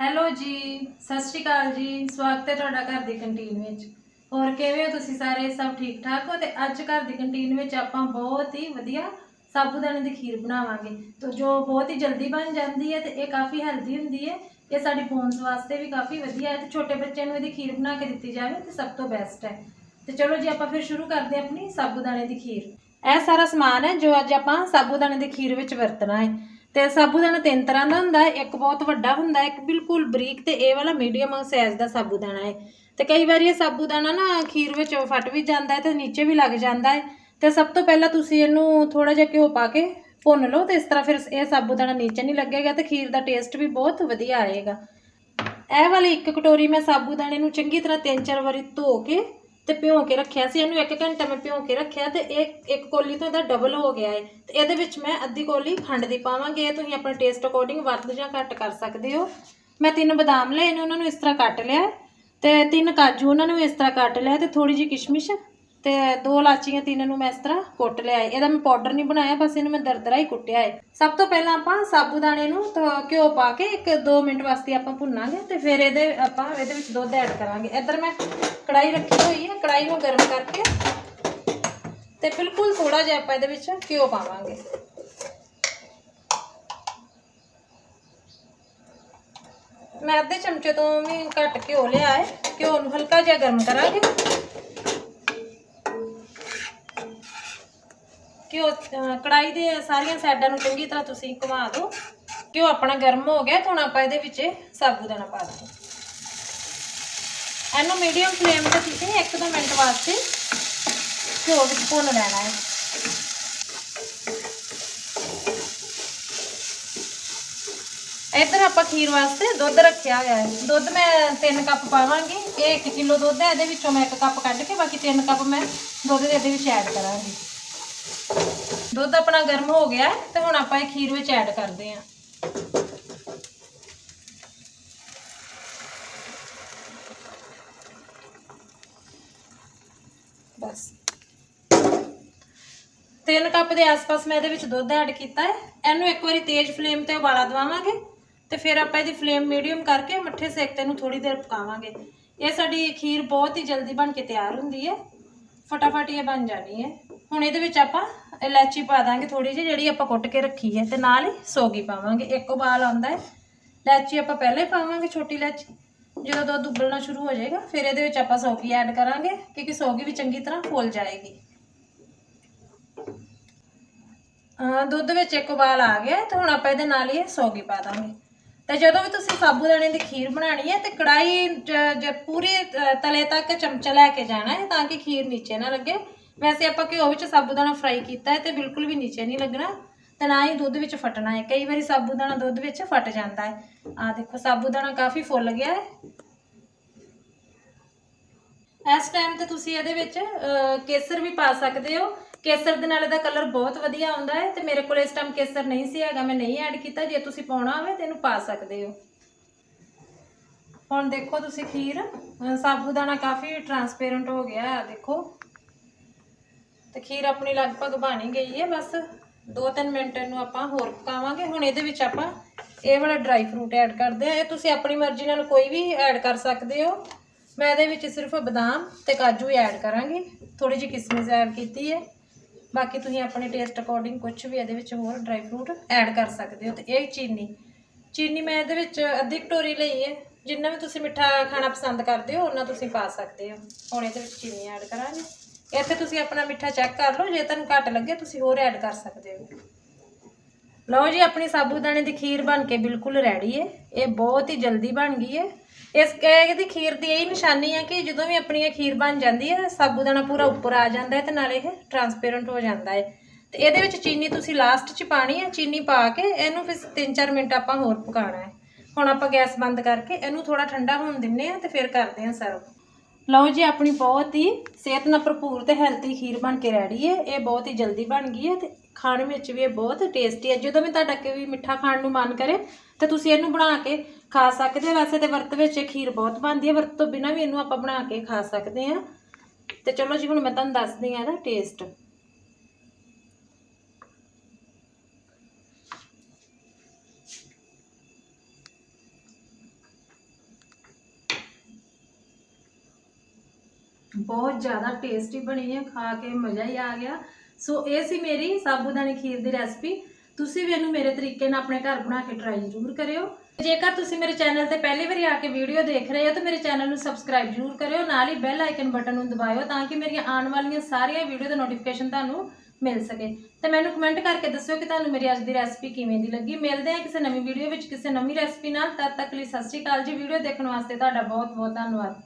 Hello ਜੀ, ਸਤਿ ਸ਼੍ਰੀ ਅਕਾਲ ਜੀ। ਸਵਾਗਤ ਹੈ ਤੁਹਾਡਾ ਘਰ ਦੀ ਕੰਟੀਨ ਵਿੱਚ। ਹੋਰ ਕਿਵੇਂ ਹੋ ਤੁਸੀਂ ਸਾਰੇ? ਸਭ ਠੀਕ ਠਾਕ ਹੋ? ਤੇ ਅੱਜ ਘਰ ਦੀ ਕੰਟੀਨ ਵਿੱਚ ਆਪਾਂ ਬਹੁਤ ਹੀ ਵਧੀਆ ਸਾਬੂਦਾਨੇ ਦੀ ਖੀਰ ਬਣਾਵਾਂਗੇ। ਤੇ ਜੋ ਬਹੁਤ ਹੀ ਜਲਦੀ ਬਣ ਜਾਂਦੀ ਹੈ ਤੇ ਇਹ ਕਾਫੀ ਹੈਲਦੀ ਹੁੰਦੀ ਹੈ। ਇਹ ਸਾਡੀ ਬੋਨਸ ਵਾਸਤੇ ਵੀ ਕਾਫੀ ਵਧੀਆ ਹੈ ਤੇ ਛੋਟੇ ਬੱਚਿਆਂ ਨੂੰ ਇਹਦੀ ਖੀਰ ਬਣਾ ਕੇ ਦਿੱਤੀ ਜਾਵੇ ਤੇ ਸਭ ਤੋਂ ਬੈਸਟ ਹੈ। ਤੇ ਚਲੋ ਜੀ, ਆਪਾਂ ਫਿਰ ਸ਼ੁਰੂ ਕਰਦੇ ਹਾਂ ਆਪਣੀ ਸਾਬੂਦਾਨੇ ਦੀ ਖੀਰ। ਇਹ ਸਾਰਾ ਸਮਾਨ ਹੈ ਜੋ ਅੱਜ ਆਪਾਂ ਸਾਬੂਦਾਨੇ ਦੀ ਖੀਰ ਵਿੱਚ ਵਰਤਣਾ ਹੈ। ਤੇ ਸਾਬੂਦਾਨਾ ਤਿੰਨ ਤਰ੍ਹਾਂ ਦਾ ਹੁੰਦਾ ਹੈ। ਇੱਕ ਬਹੁਤ ਵੱਡਾ ਹੁੰਦਾ ਹੈ, ਇੱਕ ਬਿਲਕੁਲ ਬਰੀਕ ਤੇ ਇਹ ਵਾਲਾ ਮੀਡੀਅਮ ਸਾਈਜ਼ ਦਾ ਸਾਬੂਦਾਨਾ ਹੈ। ਤੇ ਕਈ ਵਾਰੀ ਇਹ ਸਾਬੂਦਾਨਾ ਨਾ ਖੀਰ ਵਿੱਚ ਫਟ ਵੀ ਜਾਂਦਾ ਹੈ ਤੇ ਨੀਚੇ ਵੀ ਲੱਗ ਜਾਂਦਾ ਹੈ। ਤੇ ਸਭ ਤੋਂ ਪਹਿਲਾਂ ਤੁਸੀਂ ਇਹਨੂੰ ਥੋੜਾ ਜਿਹਾ ਘਿਓ ਪਾ ਕੇ ਭੁੰਨ ਲਓ ਤੇ ਇਸ ਤਰ੍ਹਾਂ ਫਿਰ ਇਹ ਸਾਬੂਦਾਨਾ ਨੀਚੇ ਨਹੀਂ ਲੱਗੇਗਾ ਤੇ ਖੀਰ ਦਾ ਟੇਸਟ ਵੀ ਬਹੁਤ ਵਧੀਆ ਆਏਗਾ। ਇਹ ਵਾਲੀ ਇੱਕ ਕਟੋਰੀ ਮੈਂ ਸਾਬੂਦਾਨੇ ਨੂੰ ਚੰਗੀ ਤਰ੍ਹਾਂ ਤਿੰਨ ਚਾਰ ਵਾਰੀ ਧੋ ਕੇ ਤੇ ਭਿਉਂ ਕੇ ਰੱਖਿਆ ਸੀ, ਇਹਨੂੰ 1 ਘੰਟਾ ਮੈਂ ਭਿਉਂ ਕੇ ਰੱਖਿਆ ਤੇ ਇਹ ਇੱਕ ਕੋਲੀ ਤੋਂ ਇਹਦਾ ਡਬਲ ਹੋ ਗਿਆ ਹੈ ਤੇ ਇਹਦੇ ਵਿੱਚ ਮੈਂ ਅੱਧੀ ਕੋਲੀ ਖੰਡ ਦੀ ਪਾਵਾਂਗੇ, ਇਹ ਤੁਸੀਂ ਆਪਣੇ ਟੇਸਟ ਅਕੋਰਡਿੰਗ ਵੱਧ ਜਾਂ ਘੱਟ ਕਰ ਸਕਦੇ ਹੋ। ਮੈਂ ਤਿੰਨ ਬਦਾਮ ਲਏ ਨੇ, ਉਹਨਾਂ ਨੂੰ ਇਸ ਤਰ੍ਹਾਂ ਕੱਟ ਲਿਆ। ਹੈ ਤੇ ਤਿੰਨ ਕਾਜੂ, ਉਹਨਾਂ ਨੂੰ ਇਸ ਤਰ੍ਹਾਂ ਕੱਟ ਲਿਆ ਤੇ ਥੋੜੀ ਜਿਹੀ ਕਿਸ਼ਮਿਸ਼ ਤੇ ਦੋ ਲਾਚੀਆਂ ਤਿੰਨ ਨੂੰ ਮੈਂ ਇਸ ਤਰ੍ਹਾਂ ਕੁੱਟ ਲਿਆ ਹੈ ਇਹਦਾ ਮੈਂ ਪਾਊਡਰ ਨਹੀਂ ਬਣਾਇਆ, ਬਸ ਇਹਨੂੰ ਮੈਂ ਦਰਦਰਾ ਹੀ ਕੁੱਟਿਆ ਹੈ ਸਭ ਤੋਂ ਪਹਿਲਾਂ ਆਪਾਂ ਸਾਬੂਦਾਣੇ ਨੂੰ ਤਾਂ, ਘਿਓ ਪਾ ਕੇ ਇੱਕ 2 ਮਿੰਟ ਵਾਸਤੇ ਆਪਾਂ ਭੁੰਨਾਂਗੇ ਤੇ ਫਿਰ ਇਹਦੇ ਆਪਾਂ ਇਹਦੇ ਵਿੱਚ ਦੁੱਧ ਐਡ ਕਰਾਂਗੇ। ਇੱਧਰ ਮੈਂ ਕੜਾਈ ਰੱਖੀ ਹੋਈ ਹੈ ਕੜਾਈ ਨੂੰ ਗਰਮ ਕਰਕੇ ਤੇ ਬਿਲਕੁਲ ਥੋੜਾ ਜਿਹਾ ਆਪਾਂ ਇਹਦੇ ਵਿੱਚ ਘਿਓ ਪਾਵਾਂਗੇ। ਮੈਂ ਅੱਧੇ ਚਮਚੇ ਤੋਂ ਵੀ ਘੱਟ ਘਿਓ ਲਿਆ ਹੈ ਘਿਓ ਨੂੰ ਹਲਕਾ ਜਿਹਾ ਗਰਮ ਕਰਾਂਗੇ। ਘਿਓ ਅਹ ਕੜਾਈ ਦੇ ਸਾਰੀਆਂ ਸਾਈਡਾਂ ਨੂੰ ਚੰਗੀ ਤਰ੍ਹਾਂ ਤੁਸੀਂ ਘੁਮਾ ਦਿਓ। ਘਿਓ ਆਪਣਾ ਗਰਮ ਹੋ ਗਿਆ, ਤੇ ਹੁਣ ਆਪਾਂ ਇਹਦੇ ਵਿੱਚ ਸਾਬੂਦਾਨਾ ਪਾ ਦਿਓ। ਇਹਨੂੰ ਮੀਡੀਅਮ ਫਲੇਮ ਤੇ ਤੁਸੀਂ 1-2 ਮਿੰਟ ਵਾਸਤੇ ਘਿਓ ਵਿੱਚ ਭੁੰਨ ਲੈਣਾ ਹੈ। ਇੱਧਰ ਆਪਾਂ ਖੀਰ ਵਾਸਤੇ ਦੁੱਧ ਰੱਖਿਆ ਹੋਇਆ ਹੈ। ਦੁੱਧ ਮੈਂ 3 ਕੱਪ ਪਾਵਾਂਗੀ। ਇਹ 1 ਕਿਲੋ ਦੁੱਧ ਹੈ, ਇਹਦੇ ਵਿੱਚੋਂ ਮੈਂ 1 ਕੱਪ ਕੱਢ ਕੇ ਬਾਕੀ 3 ਕੱਪ ਮੈਂ ਦੁੱਧ ਦੇ ਇਹਦੇ ਵਿੱਚ ਐਡ ਕਰਾਂਗੀ। ਦੁੱਧ ਆਪਣਾ ਗਰਮ ਹੋ ਗਿਆ ਤੇ ਹੁਣ ਆਪਾਂ ਇਹ ਖੀਰ ਵਿੱਚ ਐਡ ਕਰਦੇ ਹਾਂ। ਬਸ। 3 ਕੱਪ ਦੇ ਆਸ-ਪਾਸ ਮੈਂ ਇਹਦੇ ਵਿੱਚ ਦੁੱਧ ਐਡ ਕੀਤਾ ਹੈ। ਇਹਨੂੰ ਇੱਕ ਵਾਰੀ ਤੇਜ਼ ਫਲੇਮ ਤੇ ਉਬਾਲਾ ਦਵਾਵਾਂਗੇ ਤੇ ਫਿਰ ਆਪਾਂ ਇਹਦੀ ਫਲੇਮ ਮੀਡੀਅਮ ਕਰਕੇ ਮੱਠੇ ਸੇਕ ਤੇ ਇਹਨੂੰ ਥੋੜੀ ਦੇਰ ਪਕਾਵਾਂਗੇ। ਇਹ ਸਾਡੀ ਖੀਰ ਬਹੁਤ ਹੀ ਜਲਦੀ ਬਣ ਕੇ ਤਿਆਰ ਹੁੰਦੀ ਹੈ। ਫਟਾਫਟ ਇਹ ਬਣ ਜਾਣੀ ਹੈ। ਹੁਣ ਇਹਦੇ ਵਿੱਚ ਆਪਾਂ ਇਲਾਚੀ ਪਾ ਦਾਂਗੇ ਥੋੜੀ ਜਿਹੀ, ਜਿਹੜੀ ਆਪਾਂ ਕੁੱਟ ਕੇ ਰੱਖੀ ਹੈ, ਤੇ ਨਾਲ ਹੀ ਸੋਗੀ ਪਾਵਾਂਗੇ। ਇੱਕ ਉਬਾਲ ਆਉਂਦਾ ਹੈ। ਇਲਾਚੀ ਆਪਾਂ ਪਹਿਲਾਂ ਹੀ ਪਾਵਾਂਗੇ, ਛੋਟੀ ਇਲਾਚੀ। ਜਦੋਂ ਦੁੱਧ ਉਬਲਣਾ ਸ਼ੁਰੂ ਹੋ ਜਾਏਗਾ, ਫਿਰ ਇਹਦੇ ਵਿੱਚ ਆਪਾਂ ਸੌਗੀ ਐਡ ਕਰਾਂਗੇ, ਕਿਉਂਕਿ ਸੌਗੀ ਵੀ ਚੰਗੀ ਤਰ੍ਹਾਂ ਫੁੱਲ ਜਾਏਗੀ। ਦੁੱਧ ਵਿੱਚ ਇੱਕ ਉਬਾਲ ਆ ਗਿਆ ਤੇ ਹੁਣ ਆਪਾਂ ਇਹਦੇ ਨਾਲ ਹੀ ਸੌਗੀ ਪਾ ਦਾਂਗੇ। ਤੇ ਜਦੋਂ ਵੀ ਤੁਸੀਂ ਸਾਬੂਦਾਣੇ ਦੀ ਖੀਰ ਬਣਾਣੀ ਹੈ, ਤੇ ਕੜਾਈ ਜ- ਪੂਰੀ ਤਲੇ ਤੱਕ ਚਮਚਾ ਲੈ ਕੇ ਜਾਣਾ ਹੈ, ਤਾਂ ਕਿ ਖੀਰ ਨੀਚੇ ਨਾ ਲੱਗੇ। ਵੈਸੇ ਆਪਾਂ ਘਿਓ ਵਿੱਚ ਸਾਬੂਦਾਨਾ ਫਰਾਈ ਕੀਤਾ ਹੈ ਤੇ ਬਿਲਕੁਲ ਵੀ ਨੀਚੇ ਨਹੀਂ ਲੱਗਣਾ। ਤੇ ਨਾ ਹੀ ਦੁੱਧ ਵਿੱਚ ਫਟਣਾ ਹੈ। ਕਈ ਵਾਰੀ ਸਾਬੂਦਾਨਾ ਦੁੱਧ ਵਿੱਚ ਫਟ ਜਾਂਦਾ ਹੈ। ਆ ਦੇਖੋ ਸਾਬੂਦਾਨਾ ਕਾਫੀ ਫੁੱਲ ਗਿਆ ਹੈ। ਇਸ ਟਾਈਮ ਤੇ ਤੁਸੀਂ ਇਹਦੇ ਵਿੱਚ ਕੇਸਰ ਵੀ ਪਾ ਸਕਦੇ ਹੋ। ਕੇਸਰ ਦੇ ਨਾਲ ਇਹਦਾ ਕਲਰ ਬਹੁਤ ਵਧੀਆ ਆਉਂਦਾ ਹੈ। ਤੇ ਮੇਰੇ ਕੋਲ ਇਸ ਟਾਈਮ ਕੇਸਰ ਨਹੀਂ ਸੀ ਹੈਗਾ। ਮੈਂ ਨਹੀਂ ਐਡ ਕੀਤਾ। ਜੇ ਤੁਸੀਂ ਪਾਉਣਾ ਹੋਵੇ ਤੇ ਇਹਨੂੰ ਪਾ ਸਕਦੇ ਹੋ। ਹੁਣ ਦੇਖੋ ਤੁਸੀਂ ਖੀਰ। ਅਹ, ਸਾਬੂਦਾਨਾ ਕਾਫੀ ਟਰਾਂਸਪੇਰੈਂਟ ਹੋ ਗਿਆ ਹੈ। ਦੇਖੋ। ਤੇ ਖੀਰ ਆਪਣੀ ਲਗਭਗ ਬਣ ਹੀ ਗਈ ਹੈ, ਬਸ 2-3 ਮਿੰਟ ਇਹਨੂੰ ਆਪਾਂ ਹੋਰ ਪਕਾਵਾਂਗੇ। ਹੁਣ ਇਹਦੇ ਵਿੱਚ ਆਪਾਂ ਇਹ ਵਾਲਾ ਡਰਾਈ ਫਰੂਟ ਐਡ ਕਰਦੇ ਆ ਇਹ ਤੁਸੀਂ ਆਪਣੀ ਮਰਜ਼ੀ ਨਾਲ ਕੋਈ ਵੀ ਐਡ ਕਰ ਸਕਦੇ ਹੋ। ਮੈਂ ਇਹਦੇ ਵਿੱਚ ਸਿਰਫ ਬਦਾਮ ਤੇ ਕਾਜੂ ਐਡ ਕਰਾਂਗੀ। ਥੋੜੀ ਜਿਹੀ ਕਿਸਮਿਸ ਐਡ ਕੀਤੀ ਹੈ। ਬਾਕੀ ਤੁਸੀਂ ਆਪਣੇ ਟੇਸਟ ਅਕੋਰਡਿੰਗ ਕੁਝ ਵੀ ਇਹਦੇ ਵਿੱਚ ਹੋਰ ਡਰਾਈ ਫਰੂਟ ਐਡ ਕਰ ਸਕਦੇ ਹੋ। ਤੇ ਇਹ ਚੀਨੀ ਚੀਨੀ ਮੈਂ ਇਹਦੇ ਵਿੱਚ ਅੱਧੀ ਕਟੋਰੀ ਲਈ ਹੈ। ਜਿੰਨਾ ਵੀ ਤੁਸੀਂ ਮਿੱਠਾ ਖਾਣਾ ਪਸੰਦ ਕਰਦੇ ਹੋ, ਉਹਨਾਂ ਤੁਸੀਂ ਪਾ ਸਕਦੇ ਹੋ। ਹੁਣ ਇਹਦੇ ਵਿੱਚ ਚੀਨੀ ਐਡ ਕਰਾਂਗੇ। ਇੱਥੇ ਤੁਸੀਂ ਆਪਣਾ ਮਿੱਠਾ ਚੈੱਕ ਕਰ ਲਓ, ਜੇ ਤੁਹਾਨੂੰ ਘੱਟ ਲੱਗੇ ਤੁਸੀਂ ਹੋਰ ਐਡ ਕਰ ਸਕਦੇ ਹੋ। ਲਓ ਜੀ, ਆਪਣੀ ਸਾਬੂਦਾਣੇ ਦੀ ਖੀਰ ਬਣ ਕੇ ਬਿਲਕੁਲ ਰੈਡੀ ਹੈ ਇਹ ਬਹੁਤ ਹੀ ਜਲਦੀ ਬਣ ਗਈ ਹੈ ਇਸ ਇਹਦੀ ਖੀਰ ਦੀ ਇਹ ਨਿਸ਼ਾਨੀ ਹੈ ਕਿ ਜਦੋਂ ਵੀ ਆਪਣੀ ਇਹ ਖੀਰ ਬਣ ਜਾਂਦੀ ਹੈ ਸਾਬੂਦਾਨਾ ਪੂਰਾ ਉੱਪਰ ਆ ਜਾਂਦਾ ਹੈ ਤੇ ਨਾਲੇ ਇਹ ਟਰਾਂਸਪੇਰੈਂਟ ਹੋ ਜਾਂਦਾ ਹੈ ਤੇ ਇਹਦੇ ਵਿੱਚ ਚੀਨੀ ਤੁਸੀਂ ਲਾਸਟ 'ਚ ਪਾਣੀ ਹੈ ਚੀਨੀ ਪਾ ਕੇ ਇਹਨੂੰ ਫਿਰ 3-4 ਮਿੰਟ ਆਪਾਂ ਹੋਰ ਪਕਾਉਣਾ ਹੈ ਹੁਣ ਆਪਾਂ ਗੈਸ ਬੰਦ ਕਰਕੇ ਇਹਨੂੰ ਥੋੜਾ ਠੰਡਾ ਹੋਣ ਦਿੰਨੇ ਆ ਤੇ ਫਿਰ ਕਰਦੇ ਹਾਂ ਸਰਵ। ਲਓ ਜੀ, ਆਪਣੀ ਬਹੁਤ ਹੀ ਸਿਹਤ ਨਾਲ ਭਰਪੂਰ ਤੇ ਹੈਲਥੀ ਖੀਰ ਬਣ ਕੇ ਰੈਡੀ ਹੈ ਇਹ ਬਹੁਤ ਹੀ ਜਲਦੀ ਬਣ ਗਈ ਹੈ ਤੇ ਖਾਣ ਵਿੱਚ ਵੀ ਇਹ ਬਹੁਤ ਟੇਸਟੀ ਹੈ ਜਦੋਂ ਵੀ ਤੁਹਾਡਾ ਕੋਈ ਮਿੱਠਾ ਖਾਣ ਨੂੰ ਮਨ ਕਰੇ, ਤੇ ਤੁਸੀਂ ਇਹਨੂੰ ਬਣਾ ਕੇ ਖਾ ਸਕਦੇ ਹੋ ਵੈਸੇ ਤੇ ਵਰਤ ਵਿੱਚ ਇਹ ਖੀਰ ਬਹੁਤ ਬਣਦੀ ਹੈ ਵਰਤ ਤੋਂ ਬਿਨਾਂ ਵੀ ਇਹਨੂੰ ਆਪਾਂ ਬਣਾ ਕੇ ਖਾ ਸਕਦੇ ਹਾਂ ਤੇ ਚਲੋ ਜੀ, ਹੁਣ ਮੈਂ ਤੁਹਾਨੂੰ ਦੱਸਦੀ ਹਾਂ ਇਹਦਾ ਟੇਸਟ ਬਹੁਤ ਜ਼ਿਆਦਾ ਟੇਸਟੀ ਬਣੀ ਹੈ, ਖਾ ਕੇ ਮਜ਼ਾ ਹੀ ਆ ਗਿਆ। ਸੋ ਇਹ ਸੀ ਮੇਰੀ ਸਾਬੂਦਾਨੀ ਖੀਰ ਦੀ ਰੈਸਪੀ ਤੁਸੀਂ ਵੀ ਇਹਨੂੰ ਮੇਰੇ ਤਰੀਕੇ ਨਾਲ ਆਪਣੇ ਘਰ ਬਣਾ ਕੇ ਟਰਾਈ ਜ਼ਰੂਰ ਕਰਿਓ। ਜੇਕਰ ਤੁਸੀਂ ਮੇਰੇ ਚੈਨਲ ਤੇ ਪਹਿਲੀ ਵਾਰੀ ਆ ਕੇ ਵੀਡੀਓ ਦੇਖ ਰਹੇ ਹੋ, ਤਾਂ ਮੇਰੇ ਚੈਨਲ ਨੂੰ ਸਬਸਕ੍ਰਾਈਬ ਜ਼ਰੂਰ ਕਰਿਓ। ਨਾਲ ਹੀ ਬੈਲ ਆਈਕਨ ਬਟਨ ਨੂੰ ਦਬਾਇਓ, ਤਾਂ ਕਿ ਮੇਰੀਆਂ ਆਉਣ ਵਾਲੀਆਂ ਸਾਰੀਆਂ ਵੀਡੀਓ ਦਾ ਨੋਟੀਫਿਕੇਸ਼ਨ ਤੁਹਾਨੂੰ ਮਿਲ ਸਕੇ। ਤੇ ਮੈਨੂੰ ਕਮੈਂਟ ਕਰਕੇ ਦੱਸਿਓ ਕਿ ਤੁਹਾਨੂੰ ਮੇਰੀ ਅੱਜ ਦੀ ਰੈਸਪੀ ਕਿਵੇਂ ਦੀ ਲੱਗੀ। ਮਿਲਦੇ ਹਾਂ ਕਿਸੇ ਨਵੀਂ ਵੀਡੀਓ ਵਿੱਚ ਕਿਸੇ ਨਵੀਂ ਰੈਸਪੀ ਨਾਲ। ਤਦ ਤੱਕ ਲਈ ਸਤਿ ਸ਼੍ਰੀ ਅਕਾਲ ਜੀ। ਵੀਡੀਓ ਦੇਖਣ ਵਾਸਤੇ ਤੁਹਾਡਾ ਬਹੁਤ ਬਹੁਤ ਧੰਨਵਾਦ।